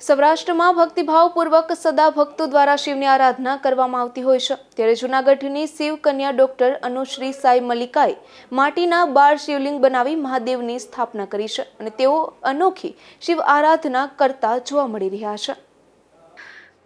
સૌરાષ્ટ્રમાં ભક્તિભાવપૂર્વક સદા ભક્તો દ્વારા શિવની આરાધના કરવામાં આવતી હોય છે. ત્યારે જૂનાગઢની શિવ કન્યા ડોક્ટર અનુશ્રી સાઈ મલિકાએ માટીના બાર શિવલિંગ બનાવી મહાદેવની સ્થાપના કરી છે અને તેઓ અનોખી શિવ આરાધના કરતા જોવા મળી રહ્યા છે.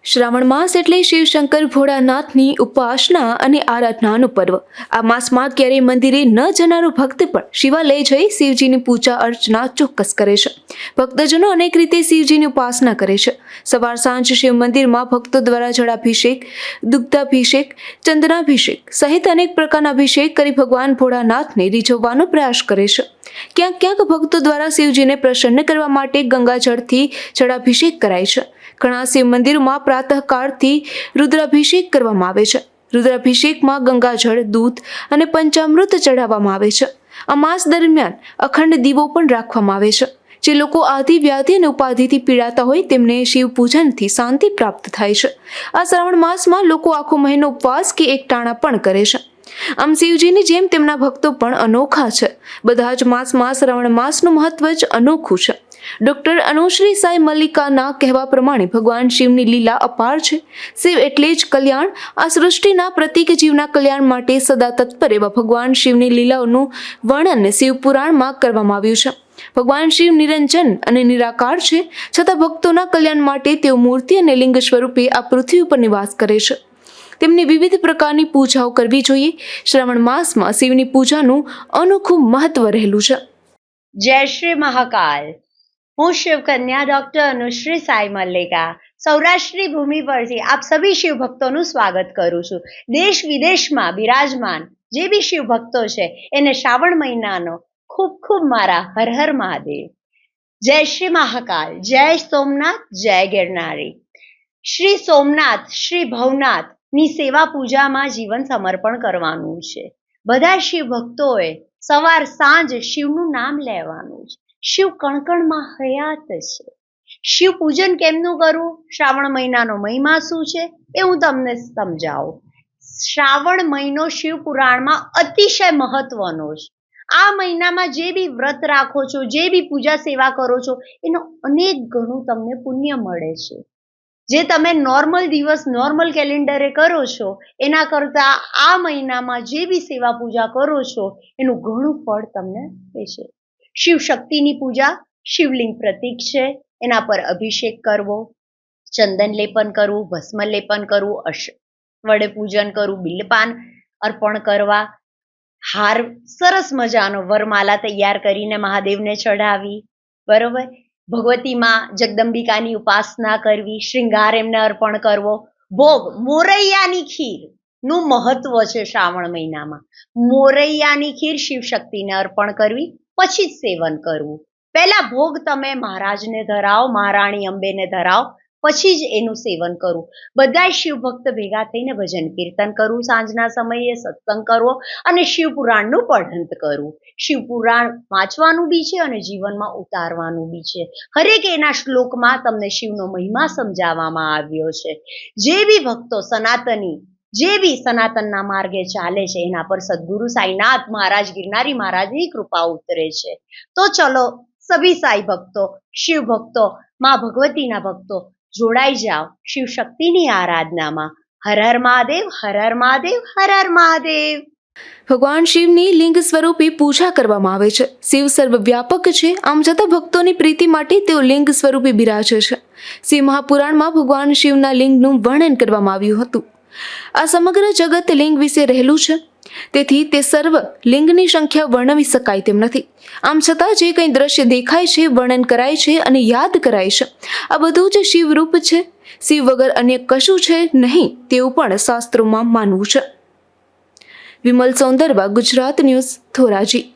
શ્રાવણ માસ એટલે શિવશંકર ભોળાનાથની ઉપાસના અને આરાધનાનું પર્વ. આ માસમાં ક્યારેય મંદિરે ન જનારો ભક્ત પણ શિવાલય જઈ શિવજીની પૂજા અર્ચના ચોક્કસ કરે છે. ભક્તજનો અનેક રીતે શિવજીની ઉપાસના કરે છે. સવાર સાંજ શિવ મંદિરમાં ભક્તો દ્વારા જળાભિષેક, દુગ્ધાભિષેક, ચંદનાભિષેક સહિત અનેક પ્રકારના અભિષેક કરી ભગવાન ભોળાનાથને રીઝવવાનો પ્રયાસ કરે છે. ક્યાંક ક્યાંક ભક્તો દ્વારા શિવજીને પ્રસન્ન કરવા માટે ગંગાજળથી જળાભિષેક કરાય છે. ઘણા શિવ મંદિરોમાં પ્રાતઃકાળથી રુદ્રાભિષેક કરવામાં આવે છે. રુદ્રાભિષેકમાં ગંગાજળ, દૂધ અને પંચામૃત ચઢાવવામાં આવે છે. આ માસ દરમિયાન અખંડ દીવો પણ રાખવામાં આવે છે. જે લોકો આદિ વ્યાધિ અને ઉપાધિથી પીડાતા હોય તેમને શિવ પૂજનથી શાંતિ પ્રાપ્ત થાય છે. આ શ્રાવણ માસમાં લોકો આખો મહિનો ઉપવાસ કે એકટાણા પણ કરે છે. આમ શિવજીની જેમ તેમના ભક્તો પણ અનોખા છે. બધા જ માસમાં શ્રાવણ માસનું મહત્વ જ અનોખું છે. ડોક્ટર અનુશ્રી સાઈ મલ્લિકાના કહેવા પ્રમાણે ભગવાન શિવની લીલા અપાર છે. શિવ એટલે જ કલ્યાણ. આ સૃષ્ટિના પ્રતિક જીવના કલ્યાણ માટે સદા તત્પર એવા ભગવાન શિવની લીલાઓનું વર્ણન શિવપુરાણમાં કરવામાં આવ્યું છે. ભગવાન શિવ નિરંજન અને નિરાકાર છે. છતાં ભક્તોના કલ્યાણ માટે તેઓ મૂર્તિ અને લિંગ સ્વરૂપે આ પૃથ્વી ઉપર નિવાસ કરે છે. તેમની વિવિધ પ્રકારની પૂજાઓ કરવી જોઈએ. શ્રાવણ માસમાં શિવની પૂજાનું અનોખું મહત્વ રહેલું છે. જય શ્રી મહાકાલ. હું શિવકન્યા ડોક્ટર અનુશ્રી સાઈ મલ્લિકા. સૌરાષ્ટ્રની ભૂમિ પરથી આપ સભી શિવ ભક્તોનું સ્વાગત કરું છું. દેશ વિદેશમાં બિરાજમાન જે બી શિવ ભક્તો છે, એને શ્રાવણ મહિનાનો ખૂબ ખૂબ મારા હર હર મહાદેવ. જય શ્રી મહાકાલ, જય સોમનાથ, જય ગિરનારી. શ્રી સોમનાથ, શ્રી ભવનાથની સેવા પૂજામાં જીવન સમર્પણ કરવાનું છે. બધા શિવ ભક્તોએ સવાર સાંજ શિવનું નામ લેવાનું છે. શિવ કણકણમાં હયાત છે. શિવ પૂજન કેમનું કરવું શ્રાવણ મહિનાનો મહિમા શું છે. એ હું તમને સમજાવું. શ્રાવણ મહિનો શિવ પુરાણમાં અતિશય મહત્વનો છે. આ મહિનામાં જે બી વ્રત રાખો છો, જે બી પૂજા સેવા કરો છો, એનો અનેક ગણું તમને પુણ્ય મળે છે. જે તમે નોર્મલ દિવસ નોર્મલ કેલેન્ડરે કરો છો, એના કરતાં આ મહિનામાં જે બી સેવા પૂજા કરો છો, એનું ઘણું ફળ તમને રહેશે શિવ શક્તિની પૂજા, શિવલિંગ પ્રતીક છે. એના પર અભિષેક કરવો, ચંદન લેપન કરવું, ભસ્મ લેપન કરવું, અશ, વડે પૂજન કરવું, બિલપાન અર્પણ કરવા, હાર, સરસ મજાનો વરમાલા તૈયાર કરીને મહાદેવને ચઢાવી, બરોબર? ભગવતીમાં જગદંબિકાની ઉપાસના કરવી શ્રીંગાર એમને અર્પણ કરવો. ભોગ, મોરૈયાની ખીરનું મહત્વ છે શ્રાવણ મહિનામાં. મોરૈયાની ખીર શિવ શક્તિને અર્પણ કરવી પછી જ સેવન કરવું. પહેલા ભોગ તમે મહારાજને ધરાવો, મહારાણી અંબેને ધરાવો, પછી જ એનું સેવન કરવું. બધા શિવ ભક્ત ભેગા થઈને ભજન કીર્તન કરવું, સાંજના સમયે સત્સંગ કરવો અને શિવ પુરાણનું પઠન કરવું. શિવ પુરાણ વાંચવાનું બી છે અને જીવનમાં ઉતારવાનું બી છે. હરેક એના શ્લોકમાં તમને શિવનો મહિમા સમજાવવામાં આવ્યો છે. જે બી ભક્તો સનાતની જે બી સનાતનના માર્ગે ચાલે છે, એના પર સદગુરુ સાઈનાથ મહારાજ, ગિરનારી મહારાજની કૃપા ઉતરે છે. તો ચલો સભી સાઈ ભક્તો, શિવ ભક્તો, માં ભગવતીના ભક્તો, જોડાઈ જાઓ શિવ શક્તિની આરાધનામાં. હર હર મહાદેવ, હર હર મહાદેવ, હર હર મહાદેવ. ભગવાન શિવની લિંગ સ્વરૂપે પૂજા કરવામાં આવે છે. શિવ સર્વવ્યાપક છે. આમ છતાં ભક્તોની પ્રીતિ માટે તેઓ લિંગ સ્વરૂપે બિરાજે છે. શિવ મહાપુરાણમાં ભગવાન શિવના લિંગનું વર્ણન કરવામાં આવ્યું હતું. આ સમગ્ર જગત લિંગ વિશે રહેલું છે. તેથી તે સર્વ લિંગની સંખ્યા વર્ણવી શકાય તેમ નથી. આમ છતાં જે કંઈ દ્રશ્ય દેખાય છે, વર્ણન કરાય છે અને યાદ કરાય છે. આ બધું જ શિવરૂપ છે. શિવ વગર અન્ય કશું છે નહીં તેવું પણ શાસ્ત્રોમાં માનવું છે. વિમલ સૌંદરવા, ગુજરાત ન્યૂઝ, ધોરાજી.